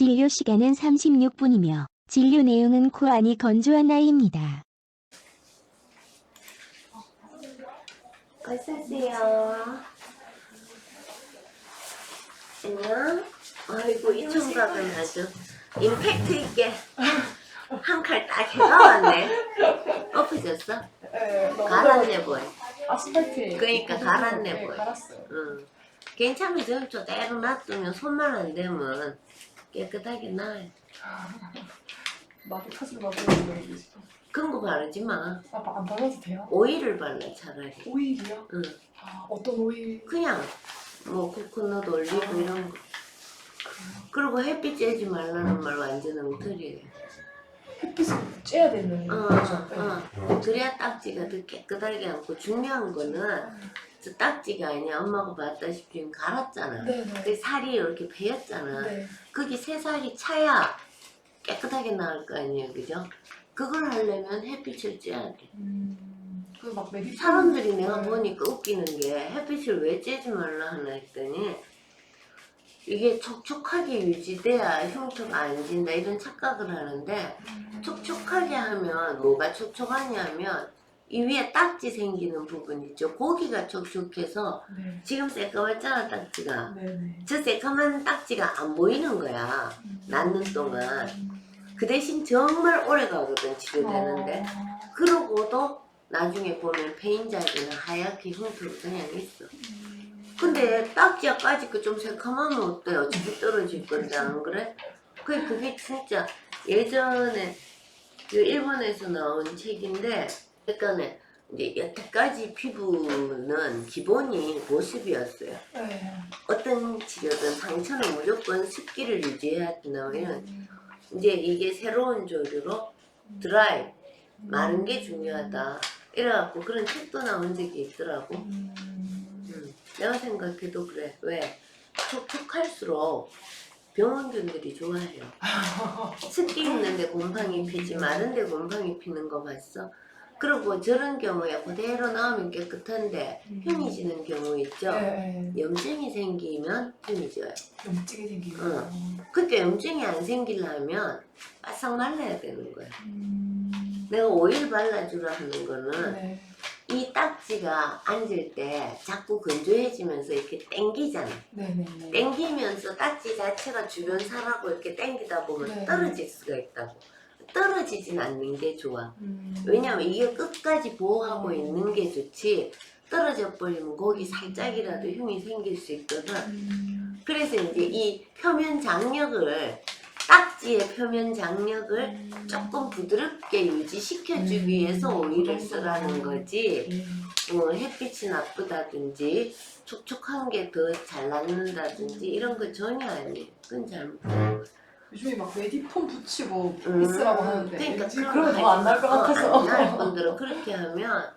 진료 시간은 36분이며 진료 내용은 코 안이 건조한 아이입니다. 어서오세요. 안녕. 아이고, 이 총각은 아주 임팩트 있게 한 칼 딱 해가왔네. 엎어졌어? 네, 너무 갈았네, 보여. 아스팔트에 그러니까 갈았네, 네, 뭐야. 갈았어요. 응. 괜찮으면 좀 저대로 놔두면 손만 안 대면 깨끗하게 나요. 나도 터지고 나도 모르겠어 지금. 그런 거 바르지 마. 아빠 안 발라도 돼요? 오일을 발라, 차라리. 오일이요? 응. 아 어떤 오일? 그냥 뭐 코코넛 올리고 이런 거. 그리고 햇빛 쬐지 말라는 말 완전 엉터리예요. 햇빛을 쬐야 되는 어, 거죠? 어. 그래야 딱지가 더 깨끗하게 앉고 중요한 거는 저 딱지가 아니야. 엄마가 봤다시피 갈았잖아. 네네. 그 살이 이렇게 베었잖아. 네. 거기 새살이 차야 깨끗하게 나올 거 아니에요, 그죠? 그걸 하려면 햇빛을 쬐야 돼. 음, 그막 메디 사람들이 내가 네. 보니까 웃기는 게 햇빛을 왜 쬐지 말라 하나 했더니 이게 촉촉하게 유지돼야 흉터가 안 진다 이런 착각을 하는데 음. 촉촉하게 하면 뭐가 촉촉하냐면 이 위에 딱지 생기는 부분 있죠 고기가 촉촉해서 네. 지금 새까맣잖아 딱지가 네네. 저 새까만 딱지가 안 보이는 거야 음. 낳는 동안 그 대신 정말 오래 가거든 치료되는데 어. 그러고도 나중에 보면 페인작이나 하얗게 흉터가 그냥 있어 음. 근데 딱지야까지 그좀 새카마면 어때요? 어차피 떨어질 건데 안 그래? 그 그게 진짜 예전에 그 일본에서 나온 책인데 약간의 이제 여태까지 피부는 기본이 모습이었어요. 네. 어떤 치료든 상처는 무조건 습기를 유지해야 된다 뭐 이런 음. 이제 이게 새로운 조류로 드라이 마른 게 중요하다 이래갖고 그런 책도 나온 적이 있더라고. 음. 음, 내가 생각해도 그래. 왜? 촉촉할수록 병원균들이 좋아해요. 습기 있는데 곰팡이 피지 마른데 곰팡이 피는 거 봤어? 그리고 저런 경우에 그대로 나오면 깨끗한데 흉이 지는 경우 있죠? 네. 염증이 생기면 흉이 져요. 염증이 생기고. 응. 그때 염증이 안 생기려면 바싹 말라야 되는 거야. 음. 내가 오일 발라주라 하는 거는 네. 이 딱지가 앉을 때 자꾸 건조해지면서 이렇게 땡기잖아. 네네네. 땡기면서 딱지 자체가 주변 살하고 이렇게 땡기다 보면 네. 떨어질 수가 있다고. 떨어지진 않는 게 좋아. 음. 왜냐면 이게 끝까지 보호하고 음. 있는 게 좋지. 떨어져 버리면 거기 살짝이라도 흉이 생길 수 있거든. 음. 그래서 이제 이 표면 장력을 딱지의 표면 장력을 음. 조금 부드럽게 유지시켜주기 음. 위해서 오일을 그 쓰라는. 거지. 음. 어, 햇빛이 나쁘다든지 촉촉한 게 더 잘 낫는다든지 이런 거 전혀 아니에요. 그건 잘못된 거예요. 요즘에 막 메디폼 붙이고 음, 있으라고 하는데 그러니까 왠지 그런 그러면 거 더안날것 어, 같아서 안 나을 뿐더러 그렇게 하면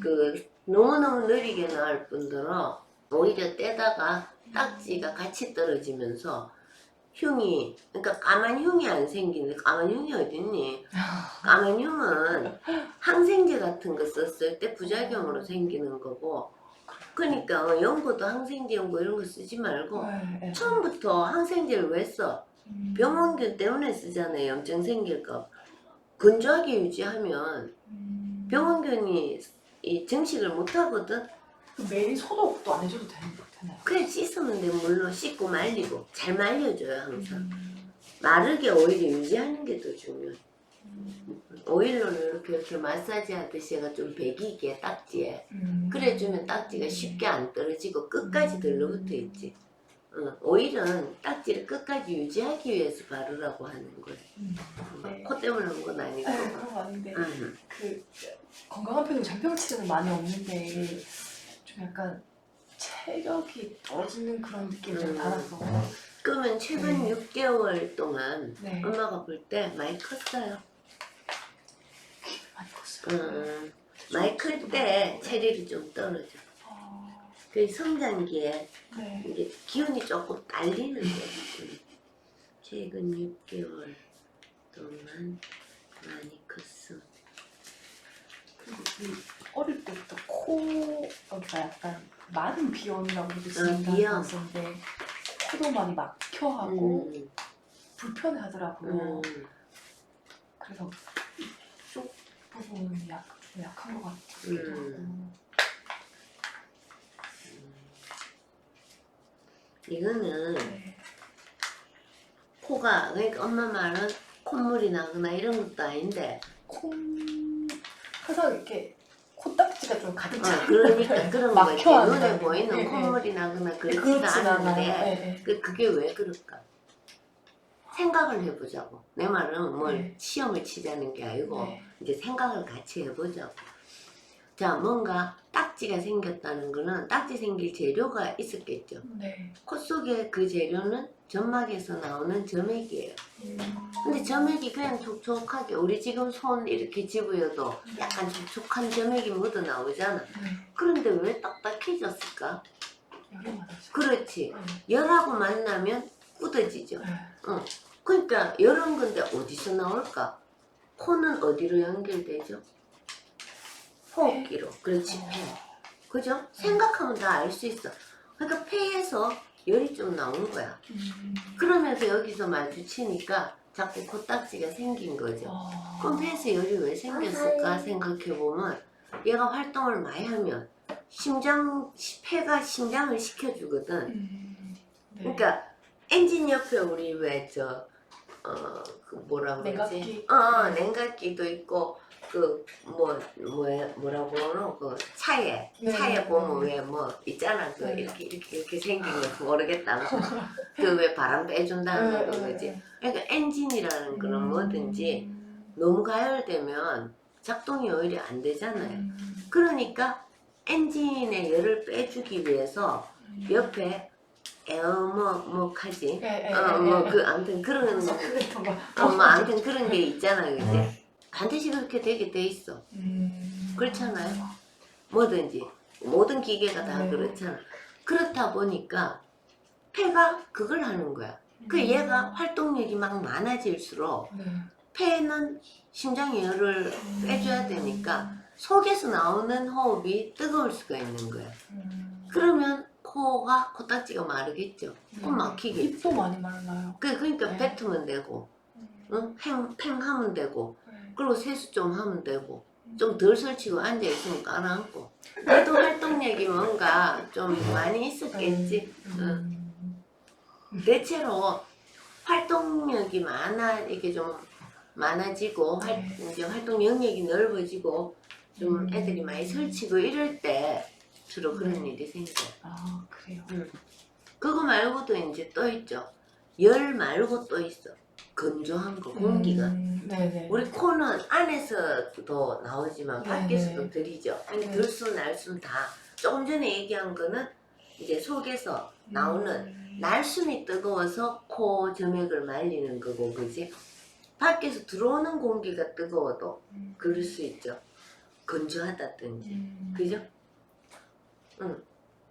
그 너무너무 느리게 나을 뿐더러 오히려 떼다가 딱지가 같이 떨어지면서 흉이 그러니까 까만 흉이 안 생기는데 까만 흉이 어딨니? 까만 흉은 항생제 같은 거 썼을 때 부작용으로 생기는 거고 그러니까 어, 연고도 항생제 연고 이런 거 쓰지 말고 네, 네. 처음부터 항생제를 왜 써? 음. 병원균 때문에 쓰잖아요. 염증 생길까. 봐. 건조하게 유지하면 음. 병원균이 이 증식을 못 하거든. 그 매일 소독도 안 해줘도 되는, 되나요? 그래 씻으면 돼. 물로 씻고 말리고 잘 말려줘요 항상. 음. 마르게 오히려 유지하는 게 더 중요해. 음. 오일로는 이렇게 이렇게 마사지 하듯이 해가 좀 배기게 딱지에 음. 그래주면 딱지가 쉽게 안 떨어지고 끝까지 들러붙어 있지. 응, 오일은 딱지를 끝까지 유지하기 위해서 바르라고 하는 거예요. 음. 음, 코 때문에 한건 아니고. 네, 그런 거 아닌데 응. 그 건강한 편이고 잔병치레는 많이 없는데 좀 약간 체력이 떨어지는 그런 느낌을 좀 음. 받아서 그러면 최근 네. 6개월 동안 네 엄마가 볼 때 많이 컸어요. 많이 컸어요. 응. 많이 클 때 체력이 좀 떨어져. 어, 그 성장기에 네. 이게 기운이 조금 딸리는 거. 응. 최근 6개월 동안 많이 컸어. 그리고 그 어릴 때부터 코가 약간 마른 비염이라고 해도 어. 진단했었는데 코도 많이 막혀하고 음. 불편해 하더라고요. 음. 그래서 이쪽 부분은 약, 좀 약한 것 같기도 음. 하고. 이거는 네. 코가 그러니까 엄마 말은 콧물이 나거나 이런 것도 아닌데 콩 항상 이렇게 코딱지가 좀 가득 어, 차 그러니까 그런 거지 막혀 눈에. 보이는 네, 네. 콧물이 나거나 그렇진 않아요. 않은데 네, 네. 그, 그게 왜 그럴까? 생각을 해보자고 내 말은 뭘 네. 시험을 치자는 게 아니고 네. 이제 생각을 같이 해보자고 자 뭔가 딱지가 생겼다는 거는 딱지 생길 재료가 있었겠죠 네. 코 속에 그 재료는 점막에서 나오는 점액이에요 음. 근데 점액이 그냥 촉촉하게 우리 지금 손 이렇게 집어여도 약간 촉촉한 점액이 묻어 나오잖아 네. 그런데 왜 딱딱해졌을까? 그렇지 네. 열하고 만나면 굳어지죠 네. 그러니까 열은 건데 어디서 나올까? 코는 어디로 연결되죠? 호흡기로 그렇지 폐 그죠? 생각하면 다 알 수 있어 그러니까 폐에서 열이 좀 나온 거야 음. 그러면서 여기서 마주치니까 자꾸 코딱지가 생긴 거죠 어. 그럼 폐에서 열이 왜 생겼을까 생각해보면 얘가 활동을 많이 하면 심장, 폐가 심장을 식혀주거든 음. 네. 그러니까 엔진 옆에 우리 왜 저 어, 그 뭐라 그러지? 냉각기? 어, 어, 냉각기도 있고 그 뭐 뭐, 뭐라고 그러노? 그 차에 네. 차에 보면 왜 뭐 있잖아 그 네. 이렇게 이렇게 이렇게 생긴 거 모르겠다 그 왜 바람 빼준다는 네, 거지 네. 그러니까 엔진이라는 거는 음. 뭐든지 너무 가열되면 작동이 오히려 안 되잖아요 음. 그러니까 엔진의 열을 빼주기 위해서 옆에 에어뭐뭐하지 예, 예, 어 예, 뭐 예. 그 아무튼 그런 그랬던 거. 어, 뭐 아무튼 그런 게 있잖아 그지 반드시 그렇게 되게 돼 있어 음. 그렇잖아요. 뭐든지 모든 기계가 다 네. 그렇잖아 그렇다 보니까 폐가 그걸 하는 거야 그 얘가 활동력이 막 많아질수록 네. 폐는 심장의 열을 빼줘야 되니까 속에서 나오는 호흡이 뜨거울 수가 있는 거야 음. 그러면 코가 코딱지가 마르겠죠 그럼 네. 막히겠지 입도 많이 말라요. 그, 그러니까 네. 뱉으면 되고 응? 팽, 팽 하면 되고 네. 그리고 세수 좀 하면 되고 좀 덜 설치고 앉아있으면 깔아앉고 그래도 활동력이 뭔가 좀 많이 있었겠지 음. 대체로 활동력이 많아 이게 좀 많아지고 활, 네. 이제 활동 영역이 넓어지고 좀 음. 애들이 많이 설치고 이럴 때 주로 그런 음. 일이 생겨 아 그래요. 그거 말고도 이제 또 있죠 열 말고 또 있어 건조한 거 공기가 음. 네네. 우리 코는 안에서도 나오지만 네, 밖에서도 네. 들이죠. 네. 들수 날수 다 조금 전에 얘기한 거는 이제 속에서 나오는 음. 날숨이 뜨거워서 코 점액을 말리는 거고 그지? 밖에서 들어오는 공기가 뜨거워도 음. 그럴 수 있죠. 건조하다든지 음. 그죠? 응.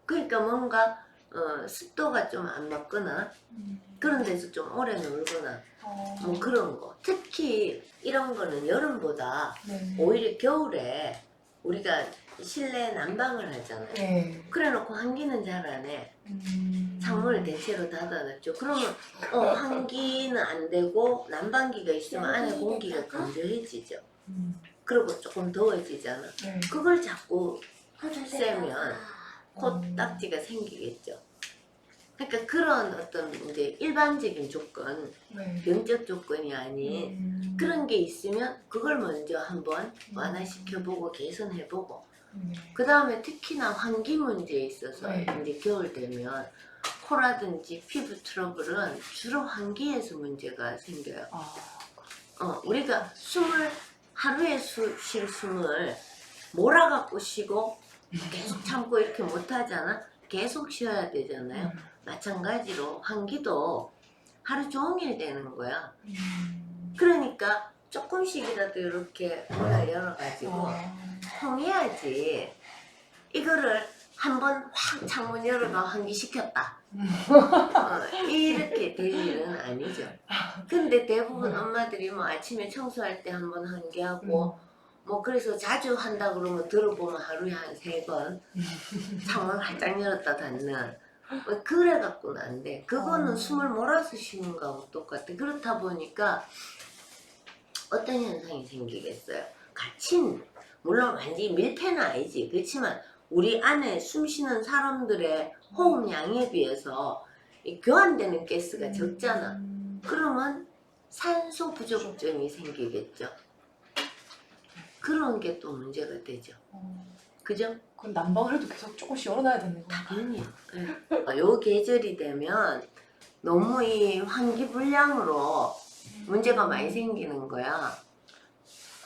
그러니까 뭔가 어, 습도가 좀 안 맞거나 음. 그런 데서 좀 오래 놀거나 어. 뭐 그런 거. 특히 이런 거는 여름보다 네. 오히려 겨울에 우리가 실내 난방을 하잖아요. 네. 그래 놓고 환기는 잘 안 해. 음. 창문을 대체로 닫아놨죠. 그러면 어, 환기는 안 되고 난방기가 있으면 안에 공기가 건조해지죠. 음. 그리고 조금 더워지잖아. 네. 그걸 자꾸 쐬면 코 음. 딱지가 생기겠죠. 그러니까 그런 어떤 이제 일반적인 조건, 네. 병적 조건이 아닌 음. 그런 게 있으면 그걸 먼저 한번 완화시켜보고 개선해보고 네. 그 다음에 특히나 환기 문제에 있어서 네. 이제 겨울 되면 코라든지 피부 트러블은 주로 환기에서 문제가 생겨요. 아. 어, 우리가 숨을 하루에 수, 쉴 숨을 몰아갖고 쉬고 계속 참고 이렇게 못하잖아. 계속 쉬어야 되잖아요. 마찬가지로 환기도 하루 종일 되는 거야. 음. 그러니까 조금씩이라도 이렇게 문을 열어가지고 아. 통해야지 이거를 한 번 확 창문 열어가 환기시켰다. 음. 어, 이렇게 될 일은 아니죠. 근데 대부분 엄마들이 뭐 아침에 청소할 때 한 번 환기하고 뭐 그래서 자주 한다 그러면 들어보면 하루에 한 세 번 창문 활짝 열었다 닫는 뭐 그래 갖고는 안 돼. 그거는 어. 숨을 몰아서 쉬는 거하고 똑같아. 그렇다 보니까 어떤 현상이 생기겠어요? 갇힌 물론 완전히 밀폐는 아니지. 그렇지만 우리 안에 숨 쉬는 사람들의 호흡량에 비해서 이 교환되는 가스가 적잖아. 음. 그러면 산소 부족증이 생기겠죠. 그런 게 또 문제가 되죠. 어, 그죠? 그럼 난방을 해도 계속 조금씩 열어놔야 되는 건가? 당연히. 예. 요 계절이 되면 너무 이 환기 불량으로 문제가 많이 생기는 거야.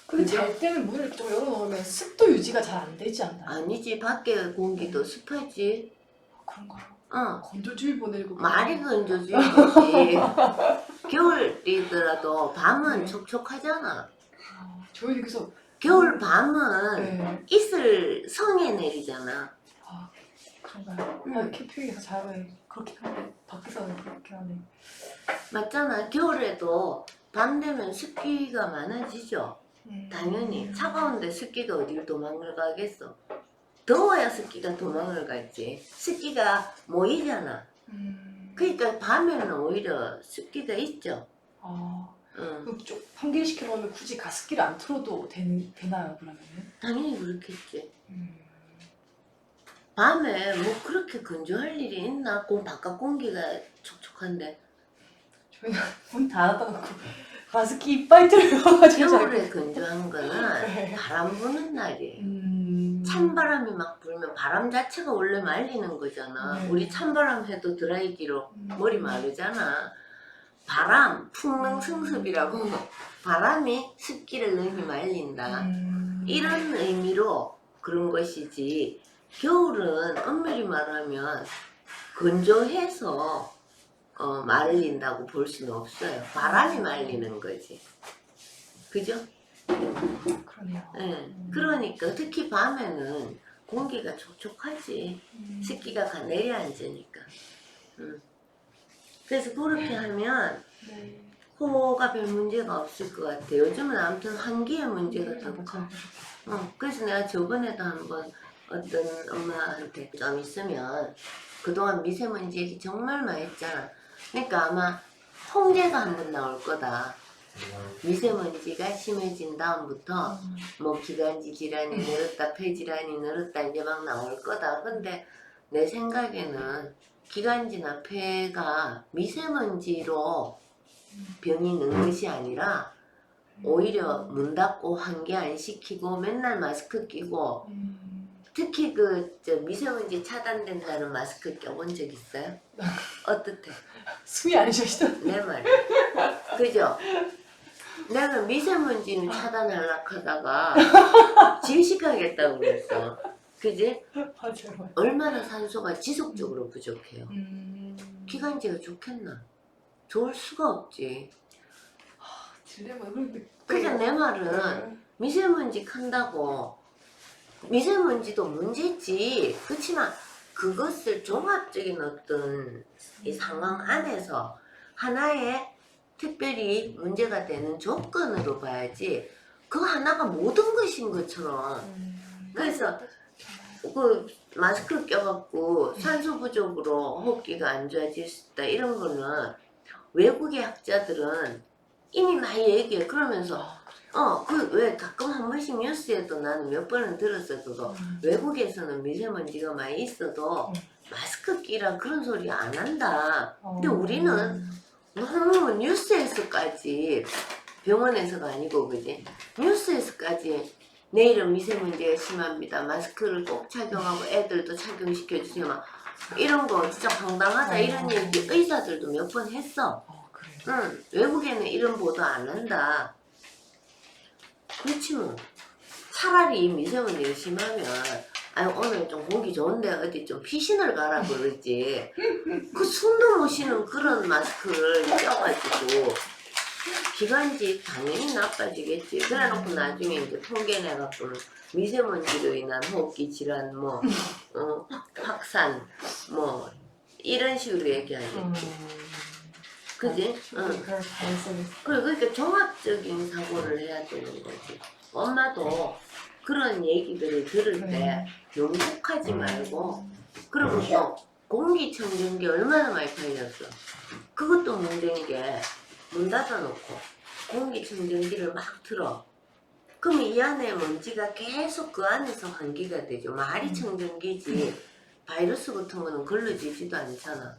근데 그죠? 잘 때는 문을 좀 열어놓으면 습도 유지가 잘 안 되지 않나요? 아니지 밖에 공기도 습하지. 그런가요? 어. 건조주의 보 내리고 말이 건조지. 겨울이더라도 밤은 네. 촉촉하잖아. 아, 저희는 그래서 겨울 밤은 네. 이슬 성에 내리잖아. 아 그런가요? 음. 아, 캠핑에서 자면 그렇게 하네 밖에서는 그렇게 하네 맞잖아. 겨울에도 밤 되면 습기가 많아지죠. 음. 당연히 차가운데 습기가 어디를 도망을 가겠어. 더워야 습기가 도망을 갔지. 습기가 모이잖아. 음. 그러니까 밤에는 오히려 습기가 있죠. 아 응. 그럼 좀 환기시켜 놓으면 굳이 가습기를 안 틀어도 된, 되나요 그러면은? 당연히 그렇겠지. 음. 밤에 뭐 그렇게 건조할 일이 있나? 공 바깥 공기가 촉촉한데 저희는 문 닫아놓고 가습기 이빨 들어가지고 겨울에 건조한 거는 네. 바람 부는 날이에요. 음. 찬바람이 막 불면 바람 자체가 원래 말리는 거잖아. 네. 우리 찬바람 해도 드라이기로 음. 머리 마르잖아. 바람, 풍능 승습이라고 바람이 습기를 능히 말린다. 음. 이런 의미로 그런 것이지. 겨울은 엄밀히 말하면 건조해서 어, 말린다고 볼 수는 없어요. 바람이 말리는 거지. 그죠? 그러네요. 예. 그러니까 특히 밤에는 공기가 촉촉하지. 음. 습기가 가 내려앉으니까. 음. 그래서 그렇게 하면 네. 코가 별 문제가 없을 것 같아. 요즘은 아무튼 환기의 문제가 더 음, 커. 어, 그래서 내가 저번에도 한번 어떤 엄마한테 좀 있으면 그동안 미세먼지 얘기 정말 많이 했잖아. 그러니까 아마 통제가 한번 나올 거다. 미세먼지가 심해진 다음부터 음. 뭐 기관지 질환이 늘었다, 폐질환이 늘었다 이제 막 나올 거다. 근데 내 생각에는 기관지나 폐가 미세먼지로 병이 는 것이 아니라 오히려 문 닫고 환기 안 시키고 맨날 마스크 끼고 음. 특히 그저 미세먼지 차단된다는 마스크 껴본 적 있어요? 어떻대? 숨이 안 쉬어지다. 내 말이. 그죠? 내가 미세먼지는 차단하려고 하다가 질식하겠다고 그랬어. 그지? 맞아요. 얼마나 산소가 지속적으로 부족해요. 음. 기관지가 좋겠나? 좋을 수가 없지. 딜레마 그런데 그래서 내 말은 네. 미세먼지 큰다고 미세먼지도 문제지. 그렇지만 그것을 종합적인 어떤 이 상황 안에서 하나의 특별히 문제가 되는 조건으로 봐야지 그 하나가 모든 것인 것처럼 음. 그래서 그 마스크 껴갖고 산소 부족으로 호흡기가 안 좋아질 수 있다 이런 거는 외국의 학자들은 이미 많이 얘기해 그러면서 아, 어그 왜 가끔 한 번씩 뉴스에도 나는 몇 번은 들었어 그거 그래요? 음. 외국에서는 미세먼지가 많이 있어도 음. 마스크 끼라 그런 소리 안 한다 근데 어. 우리는 너무 뉴스에서까지 병원에서가 아니고 그지 뉴스에서까지 내일은 미세먼지가 심합니다. 마스크를 꼭 착용하고 애들도 착용시켜 주세요. 막 이런 거 진짜 황당하다 이런 어. 얘기 의사들도 몇 번 했어. 어, 그래요. 응 외국에는 이런 보도 안 한다. 그렇지 뭐. 차라리 미세먼지가 심하면 아유 오늘 좀 공기 좋은데 어디 좀 피신을 가라 그러지. 그 숨도 못 쉬는 그런 마스크를 껴가지고 기관지 당연히 나빠지겠지 그래놓고 나중에 이제 통계 내갖고는 미세먼지로 인한 호흡기 질환 뭐 어, 확산 뭐 이런 식으로 얘기하겠지 음. 그지? 응. 그럴 가능성이 그래, 그러니까 종합적인 사고를 해야 되는 거지. 엄마도 그런 얘기들을 들을 때 네. 너무 혹하지 말고, 그리고 또 공기청정기 얼마나 많이 팔렸어. 그것도 문제인 게 문 닫아놓고 공기청정기를 막 틀어. 그럼 이 안에 먼지가 계속 그 안에서 환기가 되죠. 말이 음. 청정기지. 바이러스 같은 거는 걸러지지도 않잖아.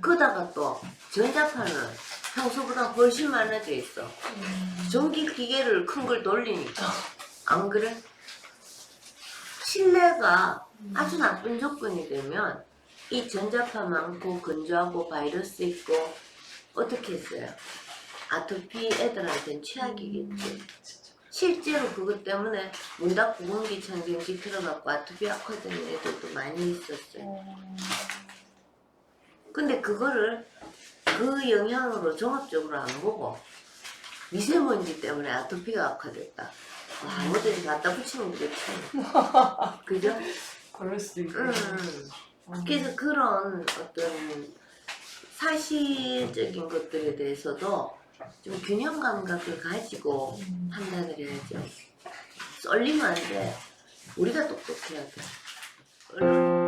그러다가 또 전자파는 평소보다 훨씬 많아져 있어. 음. 전기 기계를 큰 걸 돌리니까. 안 그래? 실내가 아주 나쁜 조건이 되면 이 전자파 많고 건조하고 바이러스 있고 어떻게 했어요? 아토피 애들한테는 최악이겠지. 진짜. 실제로 그것 때문에 문 닫고 공기 청정기 틀어갖고 아토피 악화되는 애들도 많이 있었어요. 어. 근데 그거를 그 영향으로 종합적으로 안 보고 미세먼지 때문에 아토피가 악화됐다. 와, 뭐든지 갖다 붙이면 되겠지. 그죠? 그럴 수도 있고. 음. 음. 그래서 그런 어떤 사실적인 것들에 대해서도 좀 균형 감각을 가지고 판단을 해야죠. 썰리면 안 돼. 우리가 똑똑해야 돼.